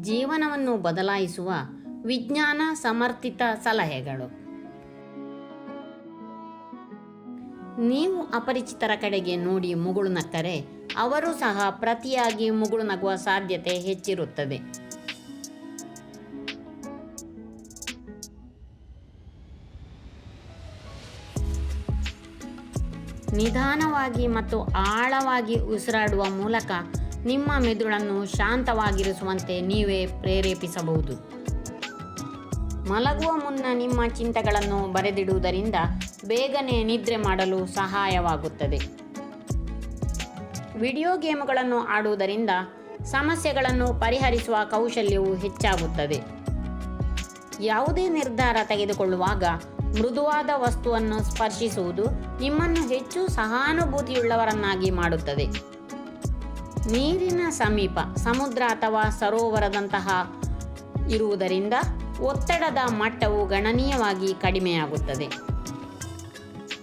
ಜೀವನವನ್ನು ಬದಲಾಯಿಸುವ ವಿಜ್ಞಾನ ಸಮರ್ಥಿತ ಸಲಹೆಗಳು. ನೀವು ಅಪರಿಚಿತರ ಕಡೆಗೆ ನೋಡಿ ಮುಗುಳು ನಕ್ಕರೆ ಅವರು ಸಹ ಪ್ರತಿಯಾಗಿ ಮುಗುಳು ನಗುವ ಸಾಧ್ಯತೆ ಹೆಚ್ಚಿರುತ್ತದೆ. ನಿಧಾನವಾಗಿ ಮತ್ತು ಆಳವಾಗಿ ಉಸಿರಾಡುವ ಮೂಲಕ ನಿಮ್ಮ ಮೆದುಳನ್ನು ಶಾಂತವಾಗಿರಿಸುವಂತೆ ನೀವೇ ಪ್ರೇರೇಪಿಸಬಹುದು. ಮಲಗುವ ಮುನ್ನ ನಿಮ್ಮ ಚಿಂತೆಗಳನ್ನು ಬರೆದಿಡುವುದರಿಂದ ಬೇಗನೆ ನಿದ್ರೆ ಮಾಡಲು ಸಹಾಯವಾಗುತ್ತದೆ. ವಿಡಿಯೋ ಗೇಮ್ಗಳನ್ನು ಆಡುವುದರಿಂದ ಸಮಸ್ಯೆಗಳನ್ನು ಪರಿಹರಿಸುವ ಕೌಶಲ್ಯವು ಹೆಚ್ಚಾಗುತ್ತದೆ. ಯಾವುದೇ ನಿರ್ಧಾರ ತೆಗೆದುಕೊಳ್ಳುವಾಗ ಮೃದುವಾದ ವಸ್ತುವನ್ನು ಸ್ಪರ್ಶಿಸುವುದು ನಿಮ್ಮನ್ನು ಹೆಚ್ಚು ಸಹಾನುಭೂತಿಯುಳ್ಳವರನ್ನಾಗಿ ಮಾಡುತ್ತದೆ. ನೀರಿನ ಸಮೀಪ, ಸಮುದ್ರ ಅಥವಾ ಸರೋವರದಂತಹ ಇರುವುದರಿಂದ ಒತ್ತಡದ ಮಟ್ಟವು ಗಣನೀಯವಾಗಿ ಕಡಿಮೆಯಾಗುತ್ತದೆ.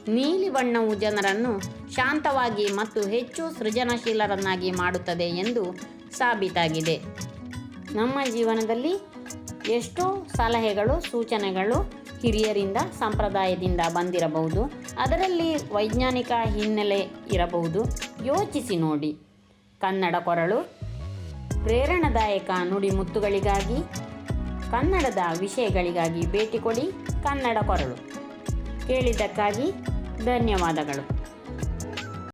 ನೀಲಿ ಬಣ್ಣವು ಜನರನ್ನು ಶಾಂತವಾಗಿ ಮತ್ತು ಹೆಚ್ಚು ಸೃಜನಶೀಲರನ್ನಾಗಿ ಮಾಡುತ್ತದೆ ಎಂದು ಸಾಬೀತಾಗಿದೆ. ನಮ್ಮ ಜೀವನದಲ್ಲಿ ಎಷ್ಟೋ ಸಲಹೆಗಳು, ಸೂಚನೆಗಳು ಹಿರಿಯರಿಂದ, ಸಂಪ್ರದಾಯದಿಂದ ಬಂದಿರಬಹುದು. ಅದರಲ್ಲಿ ವೈಜ್ಞಾನಿಕ ಹಿನ್ನೆಲೆ ಇರಬಹುದು. ಯೋಚಿಸಿ ನೋಡಿ. ಕನ್ನಡ ಕೊರಳು. ಪ್ರೇರಣಾದಾಯಕ ನುಡಿಮುತ್ತುಗಳಿಗಾಗಿ ಕನ್ನಡದ ವಿಷಯಗಳಿಗಾಗಿ ಭೇಟಿ ಕೊಡಿ ಕನ್ನಡ ಕೊರಳು. ಕೇಳಿದ್ದಕ್ಕಾಗಿ ಧನ್ಯವಾದಗಳು.